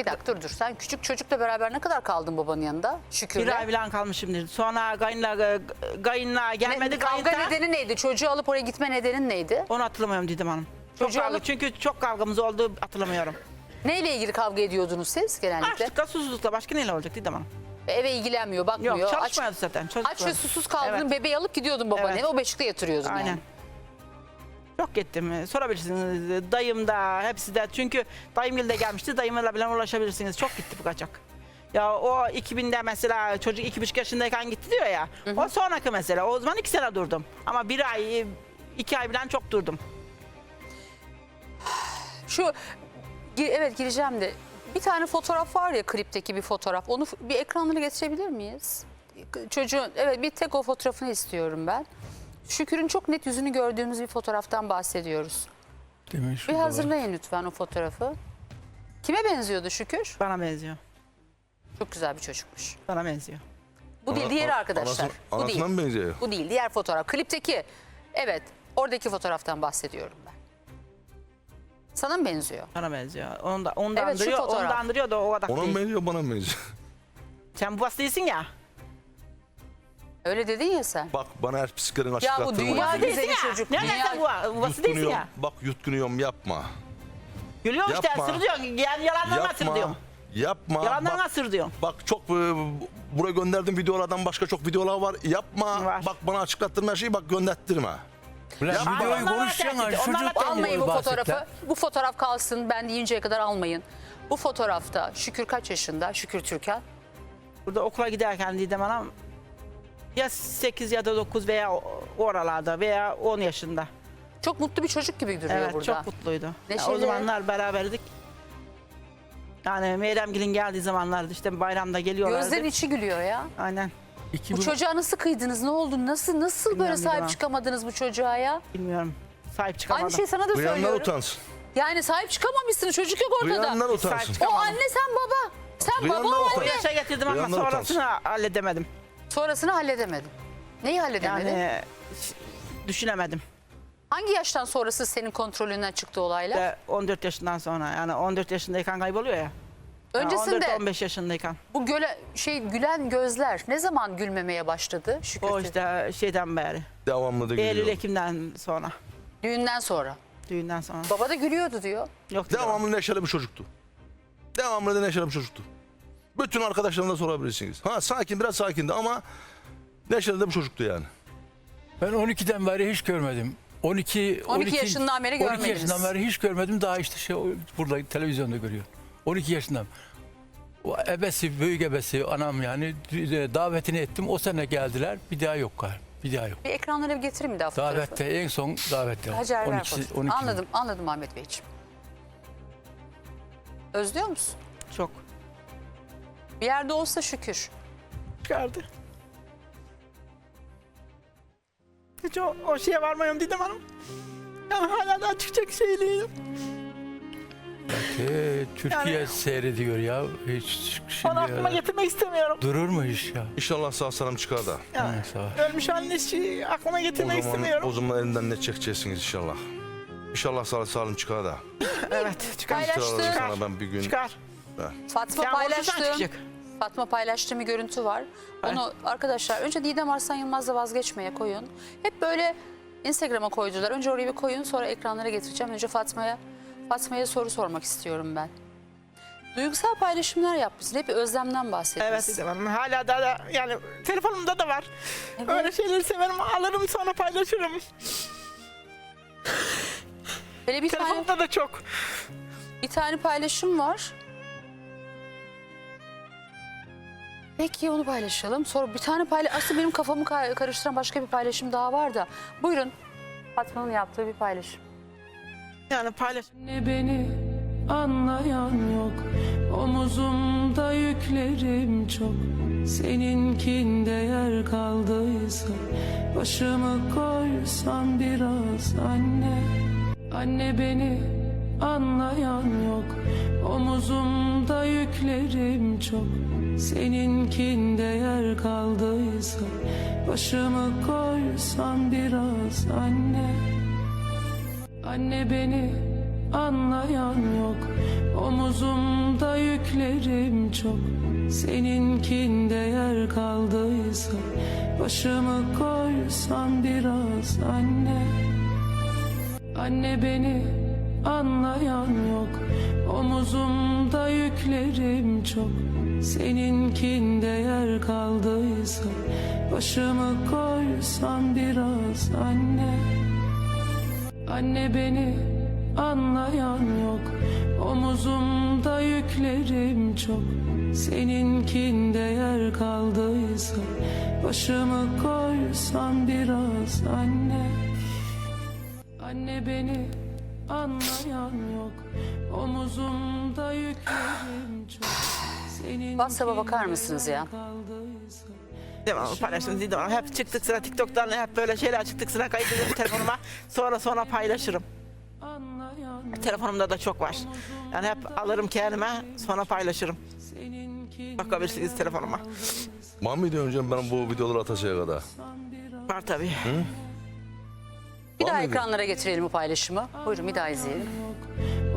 Bir dakika dur dur. Sen küçük çocukla beraber ne kadar kaldın babanın yanında? Şükürler. Bir ay falan kalmışımdır. Sonra kayınla, kayınla gelmedi. Ne- kavga kayınla. nedeni neydi? Çocuğu alıp oraya gitme nedenin neydi? Onu hatırlamıyorum Didem Hanım. Çok Çocuğu kavga, alıp- Çünkü çok kavgamız oldu hatırlamıyorum. Neyle ilgili kavga ediyordunuz siz genellikle? Açlıkla susuzlukla başka neyle olacak Didem Hanım? Eve ilgilenmiyor, bakmıyor. Yok aç, çalışmıyordu zaten. aç Çocuk ve susuz kaldın Evet. bebeği alıp gidiyordun babanın Evet. eve o beşikte yatırıyordun Aynen. yani. Çok gittim. Sorabilirsiniz. Dayım da hepsi de. Çünkü dayım de gelmişti. Dayımla bile ulaşabilirsiniz. Çok gitti bu kaçak. Ya o 2000'de mesela çocuk iki buçuk yaşındayken gitti diyor ya. O sonraki mesele. O zaman iki sene durdum. Ama bir ay, iki ay bilen çok durdum. Şu evet gireceğim de bir tane fotoğraf var ya klipteki bir fotoğraf. Onu bir ekranlara getirebilir miyiz? Çocuğun evet bir tek o fotoğrafını istiyorum ben. Şükür'ün çok net yüzünü gördüğümüz bir fotoğraftan bahsediyoruz. Demin Bir hazırlayın lütfen o fotoğrafı. Kime benziyordu Şükür? Bana benziyor. Çok güzel bir çocukmuş. Bana benziyor. Bu değil ana- arkadaşlar. anasına- Bu değil. anasına mı benziyor? Bu değil diğer fotoğraf. Klipteki evet oradaki fotoğraftan bahsediyorum ben. Sana mı benziyor? Bana benziyor. Onu da, onu da Evet, şu andırıyor. Onu fotoğraf. da andırıyor da o kadar Ona mı değil. benziyor bana mı benziyor? Sen bu değilsin ya. Öyle dedin ya sen. Bak bana her psiklerin Ya bu açıklattığını dünya bak. güzeli ya. çocuk. Nereden Dünya- bu, bu değilsin Yutkunuyorum. ya. Bak yutkunuyorum yapma. Gülüyor işte Yapma. sır diyorsun. Yani yalandan nasıl Yapma. diyorsun. Yapma. Yalandan Bak, nasıl diyorsun. bak çok e, buraya gönderdiğim videolardan başka çok videolar var. Yapma. Var. Bak bana açıklattığın her şeyi bak gönderttirme. Ulan Yapma. videoyu Onlarla konuşacaksın tehdit, onlarla Çocuk tehdit. Almayın bu fotoğrafı. Bu fotoğraf kalsın. Ben deyinceye kadar almayın. Bu fotoğrafta Şükür kaç yaşında? Şükür Türkan. Burada okula giderken Didem Hanım ya 8 ya da 9 veya o- oralarda veya 10 yaşında. Çok mutlu bir çocuk gibi duruyor Evet burada. çok mutluydu. Ya Neşeli. o zamanlar beraberdik. Yani Meyremgil'in geldiği zamanlarda işte bayramda geliyorlardı. Gözlerin içi gülüyor ya. Aynen İki Bu bin- çocuğa nasıl kıydınız? Ne oldu? Nasıl nasıl böyle sahip bilmem. çıkamadınız bu çocuğa ya? bilmiyorum. Sahip çıkamadım. Aynı şey sana da Duyanlar söylüyorum. utansın. Yani sahip çıkamamışsın. Çocuk yok ortada. Duyanlar utansın. O anne sen baba. Sen baba Duyanlar o utansın. anne. Yaşa getirdim ama Duyanlar utansın. sonrasını halledemedim. Sonrasını halledemedin. Neyi halledemedin? Yani düşünemedim. Hangi yaştan sonrası senin kontrolünden çıktı olaylar? De 14 yaşından sonra yani 14 yaşındayken kayboluyor ya. Öncesinde 14-15 yaşındayken. bu göle, şey gülen gözler ne zaman gülmemeye başladı? Şükür O işte şeyden beri. Devamlı da Eylül gülüyor. Ekim'den sonra. Düğünden sonra. Düğünden sonra. Baba da gülüyordu diyor. Yok Devamlı neşeli bir çocuktu. Devamlı da neşeli bir çocuktu. Bütün arkadaşlarına sorabilirsiniz. Ha sakin biraz sakindi ama neşeli de bir çocuktu yani. Ben 12'den beri hiç görmedim. 12, 12 yaşından beri 12 görmediniz. yaşından beri hiç görmedim. Daha işte şey burada televizyonda görüyor. 12 yaşından. O ebesi, büyük ebesi anam yani d- davetini ettim. O sene geldiler. Bir daha yok galiba. Bir daha yok. Bir ekranlara bir getireyim bir daha fotoğrafı. Davette en son davette. Hacer ver 12'si fotoğrafı. 12'si. Anladım, anladım Ahmet Beyciğim. Özlüyor musun? Çok. Bir yerde olsa şükür. Çıkardı. Hiç o, o şeye varmıyorum Didem Hanım. Yani hala da çıkacak şey değilim. Ee, Türkiye Yani- seyrediyor ya. Hiç şimdi Onu aklıma getirmek istemiyorum. durur mu iş ya? İnşallah sağ salim çıkar da. Yani, Neyse. ölmüş halini hiç aklıma O getirmek zaman, istemiyorum. o zaman elinden ne çekeceksiniz inşallah. İnşallah sağ salim çıkar da. Evet çıkar. Paylaştın. Çıkar Çıkar. sana ben bir gün. Çıkar. Fatma Sen paylaştığım, çıkacak. Fatma paylaştığım bir görüntü var. Onu arkadaşlar önce Didem Arslan Yılmaz'la vazgeçmeye koyun. Hep böyle Instagram'a koydular. Önce oraya bir koyun sonra ekranlara getireceğim. Önce Fatma'ya Fatma'ya soru sormak istiyorum ben. Duygusal paylaşımlar yapmışsın. Hep özlemden Evet bahsetmişsin. Didem Hanım hala da, da yani telefonumda da var. Evet. Öyle şeyleri severim alırım sonra paylaşırım. Böyle bir tane, Telefonumda da çok. bir tane paylaşım var. Peki onu paylaşalım. Sonra bir tane paylaş... Aslında benim kafamı ka- karıştıran başka bir paylaşım daha var da. Buyurun. Fatma'nın yaptığı bir paylaşım. Yani paylaş. Ne beni anlayan yok Omuzumda yüklerim çok Seninkinde yer kaldıysa Başımı koysan biraz anne Anne beni anlayan yok Omuzumda yüklerim çok Seninkinde yer kaldıysa Başımı koysan biraz anne. Anne beni anlayan yok Omuzumda yük yüklerim çok. Seninkinde yer kaldıysa Başımı koysan biraz anne. Anne beni anlayan yok Omuzumda yüklerim çok Seninkinde yer kaldıysa Başımı koysan biraz anne. Anne beni anlayan yok Omuzumda yüklerim çok. Seninkinde yer kaldıysa Başımı koysan biraz anne. Anne beni anlayan yok Omuzumda yüklerim çok WhatsApp'a bakar mısınız ya? Devamlı paylaştım Hanım. Hep çıktık sıra TikTok'tan hep böyle şeyler çıktık sıra kaydederim telefonuma. Sonra sonra paylaşırım. Telefonumda da çok var. Yani hep alırım kendime sonra paylaşırım. seninki Bakabilirsiniz telefonuma. Var mıydı önce ben bu videoları atacağım kadar? Var tabii. Bir Var daha mıydı? ekranlara getirelim bu paylaşımı. Buyurun bir daha izleyelim.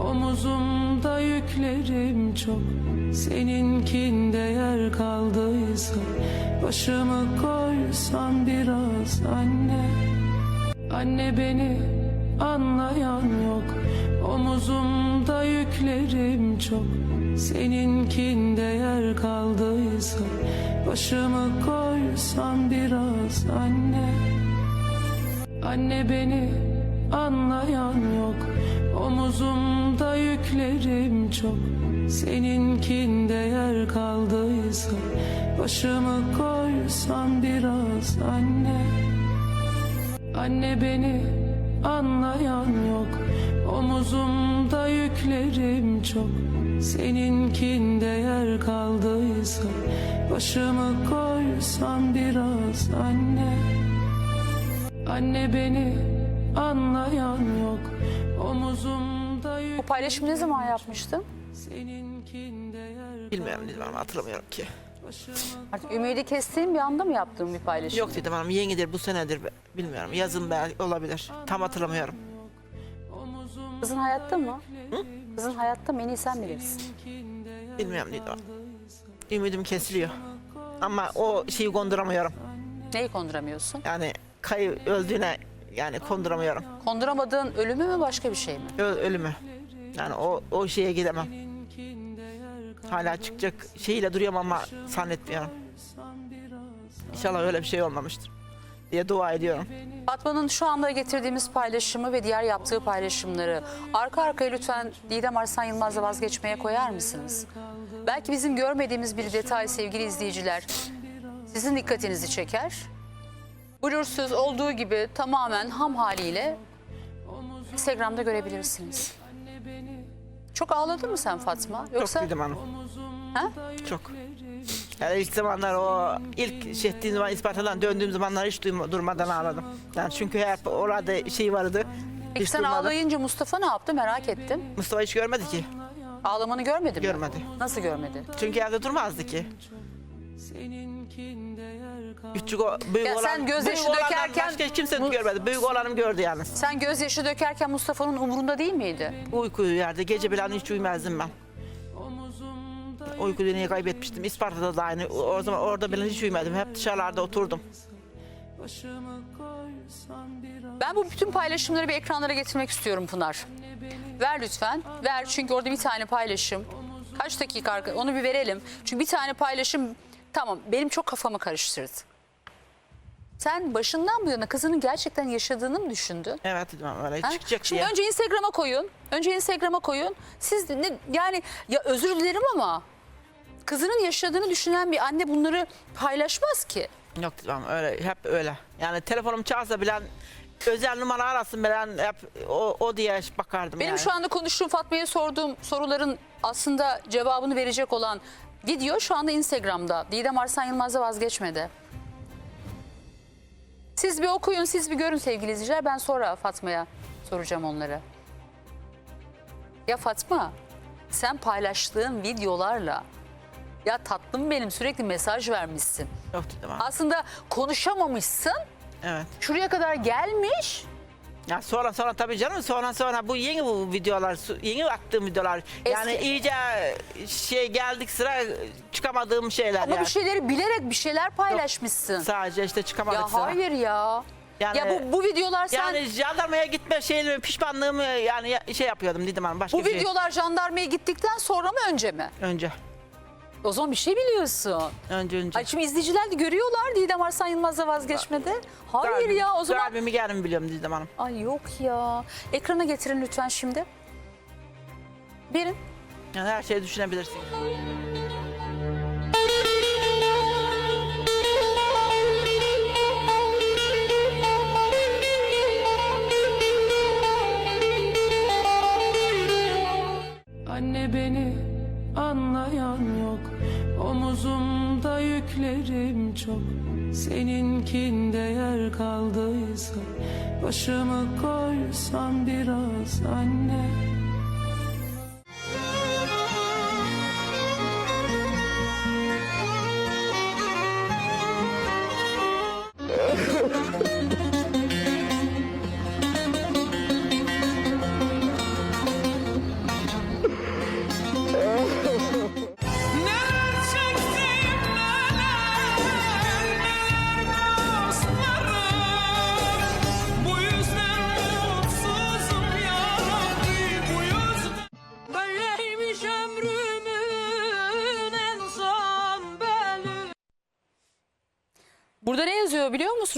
Omuzumda yüklerim çok Seninkinde yer kaldıysa Başımı koysan biraz anne. Anne beni anlayan yok Omuzumda yüklerim çok. Seninkinde yer kaldıysa Başımı koysan biraz anne. Anne beni anlayan yok Omuzumda yüklerim çok. Seninkinde yer kaldıysa Başımı koysan biraz anne. Anne beni anlayan yok. Omuzumda yüklerim çok. Seninkinde yer kaldıysa Başımı koysan biraz anne. Anne beni anlayan yok Omuzumda Bu paylaşımı ne zaman yapmıştın? Seninkinde yer Bilmiyorum Didem Hanım hatırlamıyorum ki. Artık ümidi kestiğin bir anda mı yaptığın bir paylaşım? Yok Didem Hanım yenidir bu senedir bilmiyorum. Yazın belki olabilir. Tam hatırlamıyorum. Kızın hayatta mı? Kızın hayatta mı? En iyi sen bilirsin. Bilmiyorum Didem Hanım. Ümidim kesiliyor. Ama o şeyi konduramıyorum. Neyi konduramıyorsun? Yani kayı öldüğüne yani konduramıyorum. Konduramadığın ölümü mü başka bir şey mi? Ö- ölümü. Yani o o şeye gidemem. Hala çıkacak şeyiyle duruyorum ama zannetmiyorum. İnşallah öyle bir şey olmamıştır diye dua ediyorum. Fatma'nın şu anda getirdiğimiz paylaşımı ve diğer yaptığı paylaşımları arka arkaya lütfen Didem Arslan Yılmaz'la vazgeçmeye koyar mısınız? Belki bizim görmediğimiz bir detay sevgili izleyiciler sizin dikkatinizi çeker. Blursuz olduğu gibi tamamen ham haliyle Instagram'da görebilirsiniz. Çok ağladın mı sen Fatma? Yoksa Çok Didem Hanım. Ha? Çok. Yani ilk zamanlar o ilk şey ettiğim zaman Isparta'dan döndüğüm zamanlar hiç duyma- durmadan ağladım. Yani çünkü hep orada şey vardı. Peki Hiç sen durmadan. ağlayınca Mustafa ne yaptı merak ettim. Mustafa hiç görmedi ki. Ağlamanı görmedi mi? Görmedi. Nasıl görmedi? Çünkü evde durmazdı ki. Seninkinde Küçük o büyük Ya olan, sen gözyaşı büyük olandan dökerken- başka kimse Bu- görmedi. Büyük olanım gördü yalnız. Sen gözyaşı dökerken Mustafa'nın umurunda değil miydi? Uyku uyardı. Gece bilen hiç uyumazdım ben. Uyku dünyayı kaybetmiştim. Isparta'da da aynı. O zaman orada bilen hiç uyumadım. Hep dışarılarda oturdum. Ben bu bütün paylaşımları bir ekranlara getirmek istiyorum Pınar. Ver lütfen. Ver çünkü orada bir tane paylaşım. Kaç dakika arka- onu bir verelim. Çünkü bir tane paylaşım tamam benim çok kafamı karıştırdı. Sen başından bu yana kızının gerçekten yaşadığını mı düşündün? Evet dedim öyle Ha? çıkacak Şimdi diye. önce Instagram'a koyun. Önce Instagram'a koyun. Siz de ne, yani ya özür dilerim ama kızının yaşadığını düşünen bir anne bunları paylaşmaz ki. Yok dedim öyle hep öyle. Yani telefonum çalsa bilen özel numara arasın bilen hep o, o diye bakardım Benim yani. şu anda konuştuğum Fatma'ya sorduğum soruların aslında cevabını verecek olan video şu anda Instagram'da. Didem Arslan Yılmaz'da vazgeçmedi. Siz bir okuyun, siz bir görün sevgili izleyiciler. Ben sonra Fatma'ya soracağım onları. Ya Fatma, sen paylaştığın videolarla ya tatlım benim sürekli mesaj vermişsin. Yok dedim ama. Aslında konuşamamışsın. Evet. Şuraya kadar gelmiş. Ya sonra sonra tabii canım sonra sonra bu yeni bu videolar yeni attığım videolar yani Eski- iyice şey geldik sıra çıkamadığım şeyler Ama yani. bir şeyleri bilerek bir şeyler paylaşmışsın. Sadece işte çıkamadık Ya sıra. hayır ya. Yani- ya bu, bu videolar sen Yani jandarmaya gitme şeyini pişmanlığımı yani ya- şey yapıyordum dedim hanım başka bu bir şey. videolar jandarmaya gittikten sonra mı önce mi? Önce. O zaman bir şey biliyorsun. Önce önce. Ay şimdi izleyiciler de görüyorlar Didem Arslan Yılmaz'la vazgeçmede. Hayır Kalbim- ya o zaman. Kalbimi geldim biliyorum Didem Hanım. Ay yok ya. Ekrana getirin lütfen şimdi. Verin. Yani her şeyi düşünebilirsin. Anlayan yok. Omuzumda yüklerim çok. Seninkinde yer kaldıysa Başımı koysan biraz anne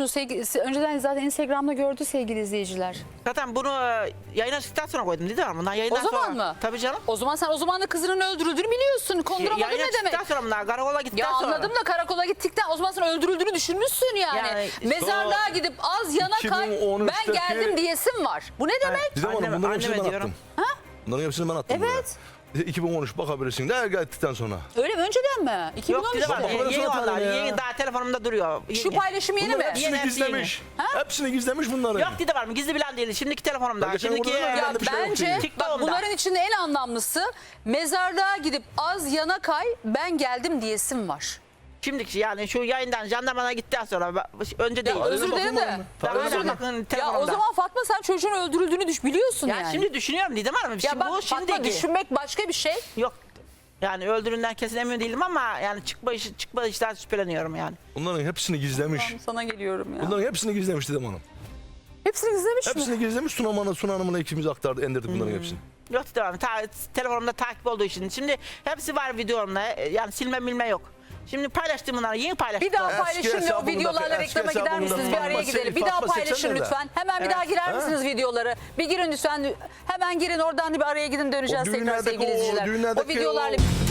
yazıyor biliyor musunuz? Sevgili, önceden zaten Instagram'da gördü sevgili izleyiciler. Zaten bunu e, yayına çıktıktan sonra koydum Didem Hanım. Bundan yayından O zaman sonra. mı? Tabii canım. O zaman sen o zaman da kızının öldürüldüğünü biliyorsun. Konduramadın Yayına ne demek? çıktıktan sonra bunlar karakola gittikten Ya sonra. anladım da karakola gittikten o zaman sen öldürüldüğünü düşünmüşsün yani. Yani Mezarlığa gidip az yana kay 2013'teki ben geldim diyesim var. Bu ne demek? Didem Hanım Anneme- bunların hepsini anneme ben diyorum. attım. Bunların hepsini ben attım. Evet. buraya. 2013 bakabilirsin. Her gittikten sonra. Öyle mi? Önceden mi? 2013 Yok bak, Yeni onlar. ya. Yeni daha telefonumda duruyor. Şu Yeni. paylaşım yeni Bunların mi? hepsini Yeni, hepsi gizlemiş. Hepsini gizlemiş bunların. Yok Didem Hanım gizli bilen değil. Şimdiki telefonumda. Ben geçen Şimdiki Ya de bir şey yok bence bak TikTok'umda. bunların içinde en anlamlısı mezarlığa gidip az yana kay ben geldim diyesim var. Şimdiki yani şu yayından jandarmana gittikten sonra ben- önce değil. Ya özür dilerim de. Ben özür bakın. dilerim. Ya o zaman Fatma sen çocuğun öldürüldüğünü düş biliyorsun Ya yani. şimdi düşünüyorum Didem Hanım. ya Şimdi bak bu Fatma şimdiki. düşünmek başka bir şey. Yok. Yani öldüründen kesin emin değilim ama yani çıkma işi çıkma işten şüpheleniyorum yani. Bunların hepsini gizlemiş. Sana geliyorum ya. Bunların hepsini gizlemiş Didem Hanım. Hepsini izlemiş mi? Hepsini gizlemiş. Sunamana, Sunanımına ikimiz aktardı, endirdik bunların hepsini. Yok Hanım. Ta, telefonumda takip olduğu için. Şimdi hepsi var videomda. Yani silme milme yok. Şimdi paylaştım bunları. Yeni paylaştım. Bir daha paylaşın ve o hesabında- videolarla eski reklama gider hesabında misiniz? Bir araya Fatma gidelim. Bir Fatma daha paylaşın 80 nerede? lütfen. Hemen bir daha girer misiniz videoları? Bir girin lütfen. Hemen girin oradan da bir araya gidin döneceğiz O tekrar düğünlerdeki sevgili o- izleyiciler. O düğünlerdeki videolarla... o-